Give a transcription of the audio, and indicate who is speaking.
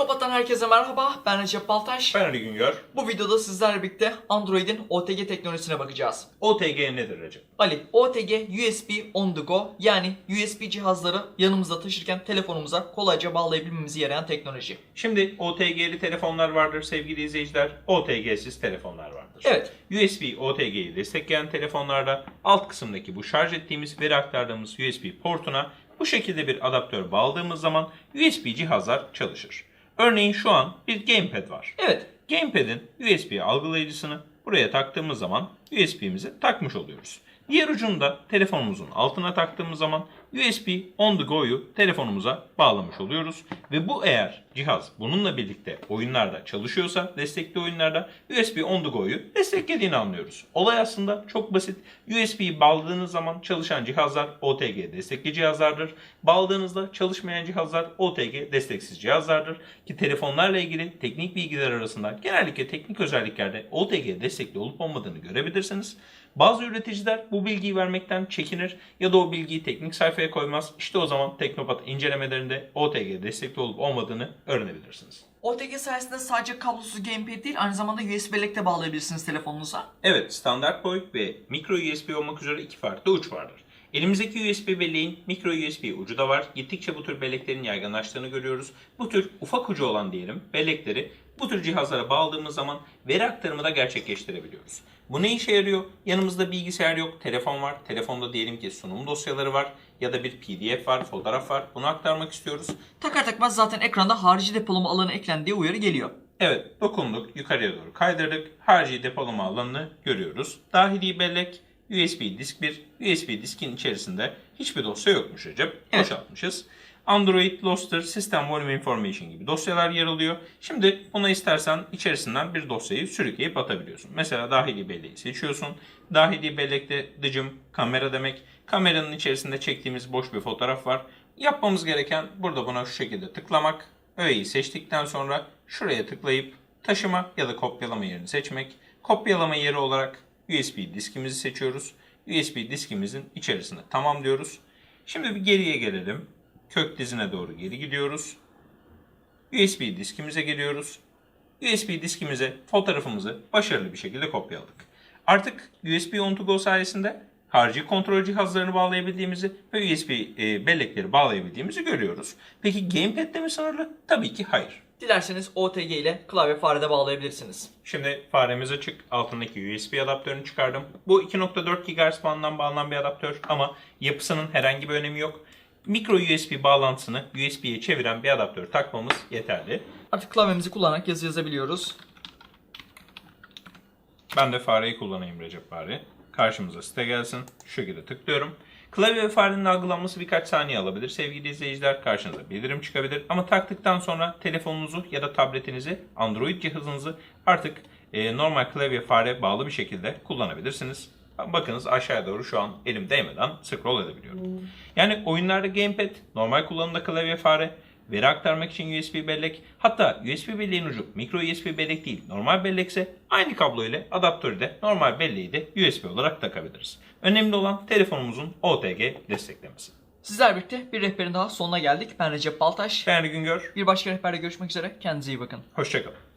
Speaker 1: Teknopat'tan herkese merhaba. Ben Recep Baltaş.
Speaker 2: Ben Ali Güngör.
Speaker 1: Bu videoda sizlerle birlikte Android'in OTG teknolojisine bakacağız.
Speaker 2: OTG nedir Recep?
Speaker 1: Ali, OTG USB on the go yani USB cihazları yanımızda taşırken telefonumuza kolayca bağlayabilmemize yarayan teknoloji.
Speaker 2: Şimdi OTG'li telefonlar vardır sevgili izleyiciler. OTG'siz telefonlar vardır.
Speaker 1: Evet,
Speaker 2: USB OTG'yi destekleyen telefonlarda alt kısımdaki bu şarj ettiğimiz veri aktardığımız USB portuna bu şekilde bir adaptör bağladığımız zaman USB cihazlar çalışır. Örneğin şu an bir gamepad var.
Speaker 1: evet.
Speaker 2: Gamepad'in USB algılayıcısını buraya taktığımız zaman USB'mizi takmış oluyoruz. Diğer ucunu da telefonumuzun altına taktığımız zaman USB on the go'yu telefonumuza bağlamış oluyoruz. Ve bu eğer cihaz bununla birlikte oyunlarda çalışıyorsa, destekli oyunlarda USB on the go'yu desteklediğini anlıyoruz. Olay aslında çok basit. USB'yi bağladığınız zaman çalışan cihazlar OTG destekli cihazlardır. Bağladığınızda çalışmayan cihazlar OTG desteksiz cihazlardır. Ki telefonlarla ilgili teknik bilgiler arasında genellikle teknik özelliklerde OTG destekli olup olmadığını görebilirsiniz. Bazı üreticiler bu bilgiyi vermekten çekinir ya da o bilgiyi teknik sayfaya koymaz. İşte o zaman Teknopat incelemelerinde OTG destekli olup olmadığını öğrenebilirsiniz.
Speaker 1: OTG sayesinde sadece kablosuz gamepad değil aynı zamanda USB bellek de bağlayabilirsiniz telefonunuza.
Speaker 2: Evet, standart boyut ve micro USB olmak üzere iki farklı uç vardır. Elimizdeki USB belleğin micro USB ucu da var. Gittikçe bu tür belleklerin yaygınlaştığını görüyoruz. Bu tür ufak ucu olan diyelim bellekleri bu tür cihazlara bağladığımız zaman veri aktarımı da gerçekleştirebiliyoruz. Bu ne işe yarıyor? Yanımızda bilgisayar yok, telefon var. Telefonda diyelim ki sunum dosyaları var ya da bir PDF var, fotoğraf var. Bunu aktarmak istiyoruz.
Speaker 1: Takar takmaz zaten ekranda harici depolama alanı eklendiği uyarı geliyor.
Speaker 2: Evet, dokunduk, yukarıya doğru kaydırdık. Harici depolama alanını görüyoruz. Dahili bellek, USB disk 1, USB diskin içerisinde hiçbir dosya yokmuş Recep.
Speaker 1: Evet.
Speaker 2: Boşaltmışız. Android, Loster, System Volume Information gibi dosyalar yer alıyor. Şimdi buna istersen içerisinden bir dosyayı sürükleyip atabiliyorsun. Mesela dahili belleği seçiyorsun. Dahili bellekte dıcım, kamera demek. Kameranın içerisinde çektiğimiz boş bir fotoğraf var. Yapmamız gereken burada buna şu şekilde tıklamak. Öğeyi seçtikten sonra şuraya tıklayıp taşıma ya da kopyalama yerini seçmek. Kopyalama yeri olarak USB diskimizi seçiyoruz. USB diskimizin içerisine tamam diyoruz. Şimdi bir geriye gelelim. Kök dizine doğru geri gidiyoruz. USB diskimize geliyoruz. USB diskimize fotoğrafımızı başarılı bir şekilde kopyaladık. Artık USB on to go sayesinde harici kontrol cihazlarını bağlayabildiğimizi ve USB e, bellekleri bağlayabildiğimizi görüyoruz. Peki gamepad'de mi sınırlı? Tabii ki hayır.
Speaker 1: Dilerseniz OTG ile klavye farede bağlayabilirsiniz.
Speaker 2: Şimdi faremiz açık. Altındaki USB adaptörünü çıkardım. Bu 2.4 GHz bandından bağlanan bir adaptör ama yapısının herhangi bir önemi yok. Micro USB bağlantısını USB'ye çeviren bir adaptör takmamız yeterli.
Speaker 1: Artık klavyemizi kullanarak yazı yazabiliyoruz.
Speaker 2: Ben de fareyi kullanayım Recep bari. Karşımıza site gelsin. Şu şekilde tıklıyorum. Klavye ve farenin algılanması birkaç saniye alabilir. Sevgili izleyiciler karşınıza bildirim çıkabilir. Ama taktıktan sonra telefonunuzu ya da tabletinizi, Android cihazınızı artık e, normal klavye fare bağlı bir şekilde kullanabilirsiniz. Bakınız aşağıya doğru şu an elim değmeden scroll edebiliyorum. Yani oyunlarda gamepad, normal kullanımda klavye fare, veri aktarmak için USB bellek, hatta USB belleğin ucu mikro USB bellek değil normal bellekse aynı kablo ile adaptörü de normal belleği de USB olarak takabiliriz. Önemli olan telefonumuzun OTG desteklemesi.
Speaker 1: Sizler birlikte bir rehberin daha sonuna geldik. Ben Recep Baltaş.
Speaker 2: Ben Ali Güngör,
Speaker 1: Bir başka rehberde görüşmek üzere. Kendinize iyi bakın.
Speaker 2: hoşçakalın.